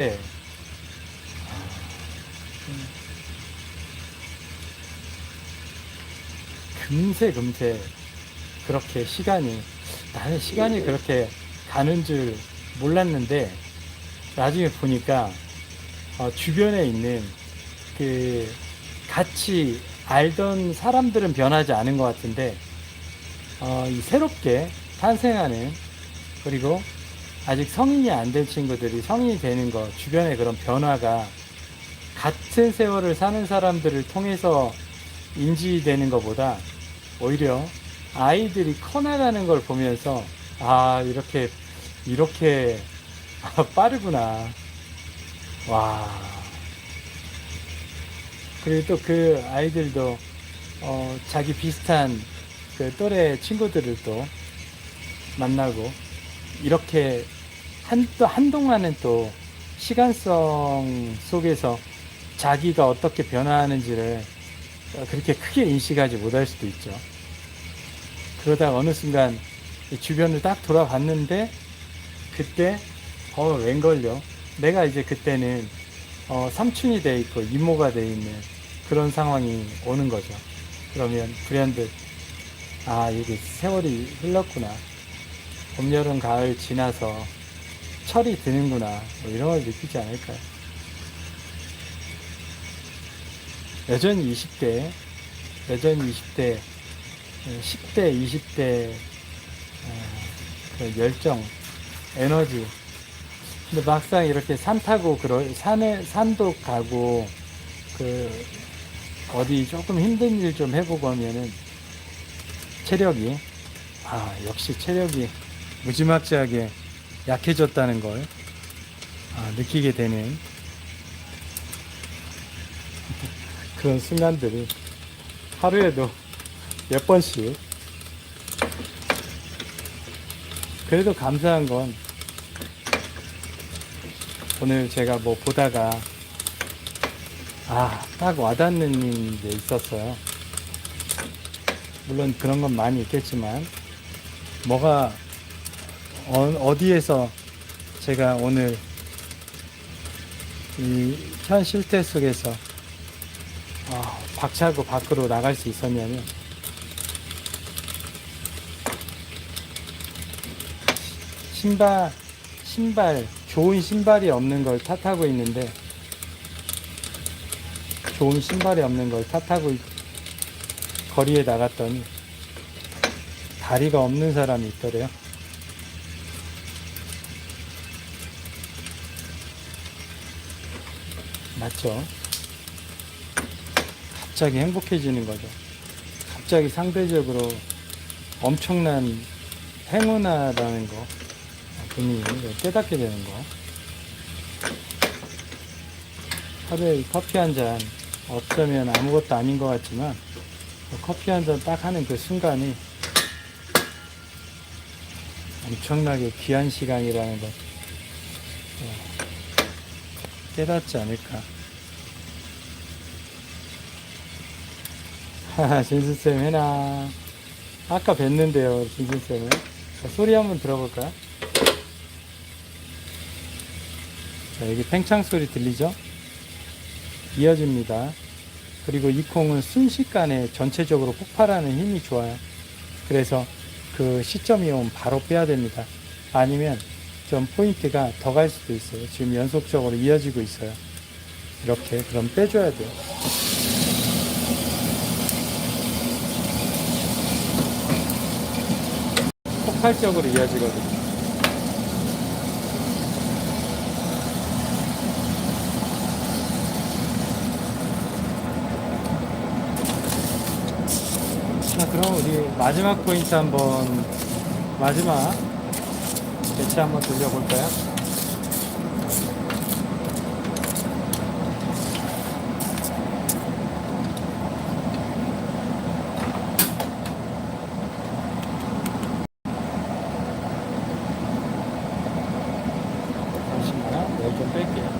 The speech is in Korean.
네. 금세 금세 그렇게 시간이 나는 시간이 그렇게 가는 줄 몰랐는데 나중에 보니까 어, 주변에 있는 그 같이 알던 사람들은 변하지 않은 것 같은데 어, 이 새롭게 탄생하는 그리고 아직 성인이 안 된 친구들이 성인이 되는 것 주변의 그런 변화가 같은 세월을 사는 사람들을 통해서 인지되는 것보다 오히려 아이들이 커나가는 걸 보면서 아 이렇게 이렇게 아, 빠르구나. 와. 그리고 또 그 아이들도 어, 자기 비슷한 그 또래 친구들을 또 만나고 이렇게 한, 또 한동안은 또 시간성 속에서 자기가 어떻게 변화하는지를 어, 그렇게 크게 인식하지 못할 수도 있죠. 그러다가 어느 순간 이 주변을 딱 돌아봤는데 그때 어 웬걸요? 내가 이제 그때는 어, 삼촌이 돼 있고 이모가 돼 있는 그런 상황이 오는 거죠. 그러면 불현듯 아 이게 세월이 흘렀구나. 봄, 여름, 가을 지나서 철이 드는구나. 뭐 이런 걸 느끼지 않을까요? 여전히 20대, 여전히 20대, 10대, 20대, 그 열정, 에너지. 근데 막상 이렇게 산 타고, 그러, 산에, 산도 가고, 그, 어디 조금 힘든 일 좀 해보고 하면은, 체력이, 아, 역시 체력이 무지막지하게 약해졌다는 걸, 아, 느끼게 되는 그런 순간들이 하루에도 몇 번씩. 그래도 감사한 건 오늘 제가 뭐 보다가 아 딱 와닿는 게 있었어요. 물론 그런 건 많이 있겠지만 뭐가 어, 디에서 제가 오늘 이 현 실태 속에서 어, 박차고 밖으로 나갈 수 있었냐면 신발 신발 좋은 신발이 없는 걸 탓하고 있는데 좋은 신발이 없는 걸 탓하고 있- 거리에 나갔더니 다리가 없는 사람이 있더래요. 맞죠? 갑자기 행복해지는 거죠. 갑자기 상대적으로 엄청난 행운하다는 거, 본인이 깨닫게 되는 거. 하루에 이 커피 한 잔, 어쩌면 아무것도 아닌 것 같지만, 그 커피 한 잔 딱 하는 그 순간이 엄청나게 귀한 시간이라는 것, 어, 깨닫지 않을까. 하하, 진수쌤 해나. 아까 뵀는데요, 진수쌤을. 자, 소리 한번 들어볼까요? 자, 여기 팽창 소리 들리죠? 이어집니다. 그리고 이 콩은 순식간에 전체적으로 폭발하는 힘이 좋아요. 그래서 그 시점이 오면 바로 빼야 됩니다. 아니면 좀 포인트가 더 갈 수도 있어요. 지금 연속적으로 이어지고 있어요. 이렇게 그럼 빼줘야 돼요. 폭발적으로 이어지거든요. 자, 그럼 우리 마지막 포인트 한번, 마지막 대체 한번 돌려볼까요? 잠시만요. 네, 좀 뺄게요.